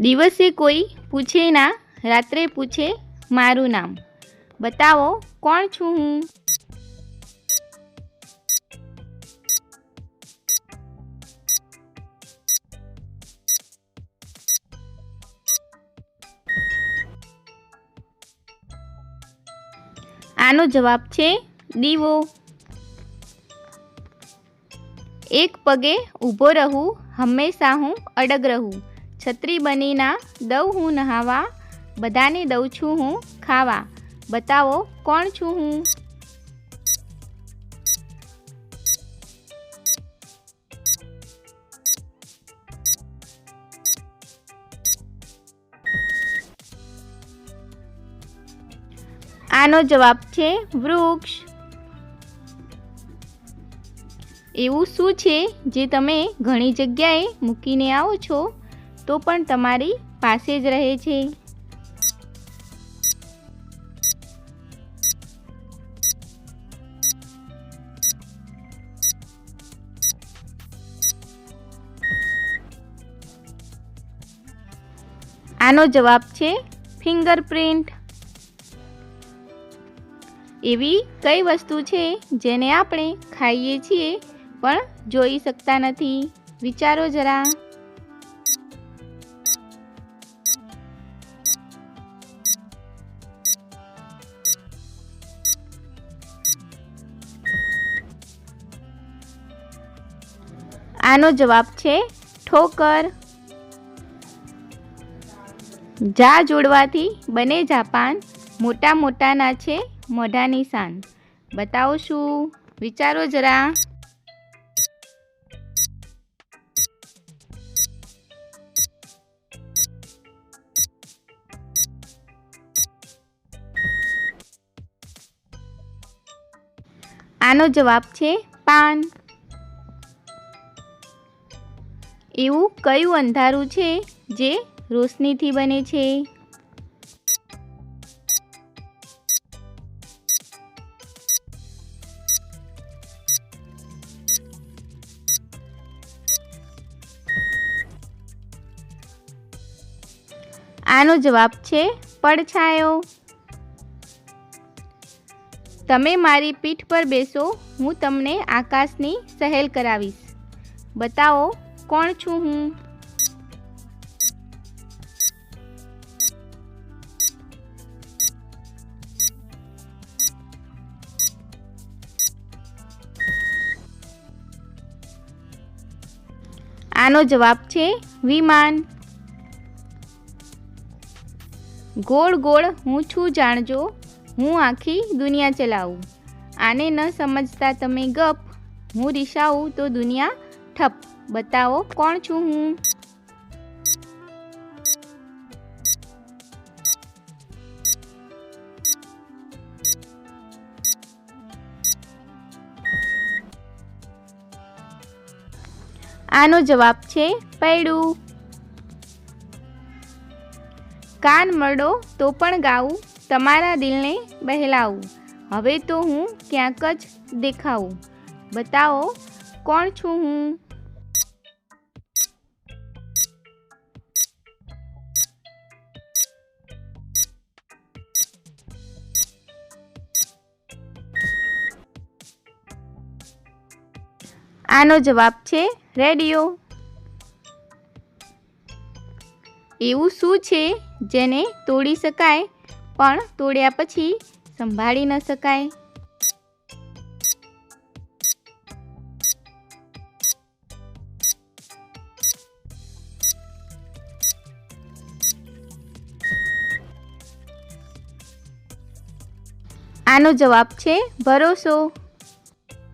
દિવસે કોઈ પૂછે ના, રાત્રે પૂછે મારું નામ. બતાવો, કોણ છું હું? આનો જવાબ છે દીવો. એક પગે ઊભો રહું, હંમેશા હું અડગ રહું. છત્રી બની ના દઉં હું નહાવા, બધાને દઉં છું હું ખાવા. બતાવો, કોણ છું હું? આનો જવાબ છે વૃક્ષ. એવું શું છે જે તમે ઘણી જગ્યાએ મૂકીને આવો છો? તો પણ તમારી પાસે જ રહે છે. આનો જવાબ છે ફિંગરપ્રિન્ટ. એવી કઈ વસ્તુ છે જેને આપણે ખાઈએ છીએ પણ જોઈ શકતા નથી? વિચારો જરા. આનો જવાબ છે ઠોકર. જા જોડવાથી બને જાપાન મોટા મોટાના છે મોઢાની શાન. બતાવો શું વિચારો જરા. આનો જવાબ છે પાન. એવું કયું અંધારું છે જે રોશનીથી બને છે? આનો જવાબ છે પડછાયો. તમે મારી પીઠ પર બેસો, હું તમને આકાશની સહેલ કરાવીશ. બતાવો કોણ છું હું? આનો જવાબ છે વિમાન. ગોળ ગોળ હું છું જાણજો, હું આખી દુનિયા ચલાવું. આને ન સમજતા તમે ગપ, હું રિસાવું તો દુનિયા ઠપ. બતાવો, કોણ છું હું? આનો જવાબ છે પૈડું. કાન મળો તો પણ ગાવું, તમારા દિલને બહેલાવું. હવે તો હું ક્યાંક જ દેખાવું. બતાવો, કોણ છું હું? આનો જવાબ છે રેડિયો. એવું શું છે જેને તોડી શકાય પણ તોડ્યા પછી સંભાળી ન શકાય? આનો જવાબ છે ભરોસો.